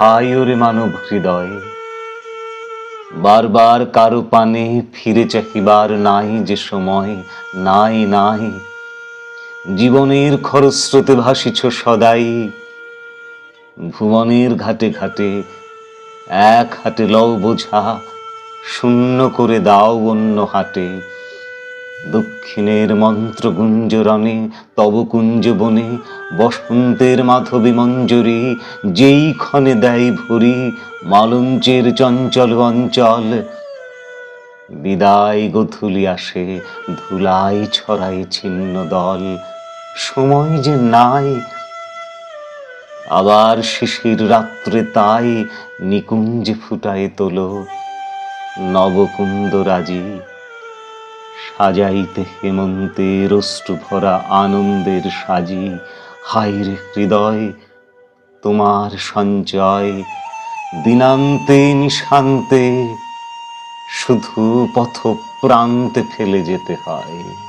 হায় ওরে মানব হৃদয়। বারবার কারও পানে ফিরে চাহিবার নাই যে সময়, নাই নাই। জীবনের খরস্রোতে ভাসিছ সদাই। ভুবনের ঘাটে ঘাটে এক হাটে লও বোঝা, শূন্য করে দাও অন্য হাটে। দক্ষিণের মন্ত্র গুঞ্জরণে তব কুঞ্জ বনে, বসন্তের মাধবী মঞ্জরি, যেই ক্ষণে দেয় ভরি, মালঞ্চের চঞ্চল অঞ্চল। বিদায় গধুলি আসে, ধুলাই ছড়াই ছিন্ন দল। সময় যে নাই, আবার শিশির রাত্রে তাই, নিকুঞ্জে ফুটায় তোলো। নবকুন্দ রাজি সাজাইতে হেমন্তের অশ্রু ভরা আনন্দের সাজি। হাইরে হৃদয়, তোমার সঞ্চয়, দিনান্তে নিশান্তে, শুধু পথ প্রান্তে ফেলে যেতে হয়।